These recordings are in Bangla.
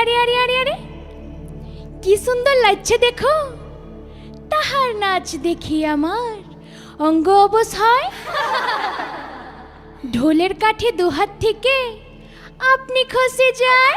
আরে আরে আরে আরে। কি সুন্দর লাগছে দেখো। তাহার নাচ দেখি আমার। অঙ্গ অবস হয়। ঢোলের কাঠে দুহাত থেকে আপনি খসে যায়।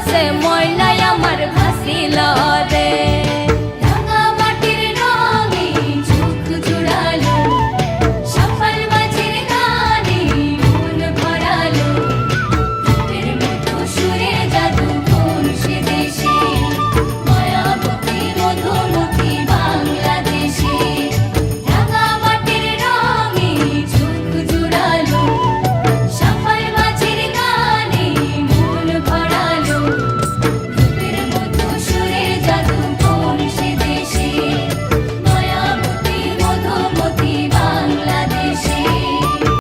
রে সুবাসে ময়নাই আমার ভাসিল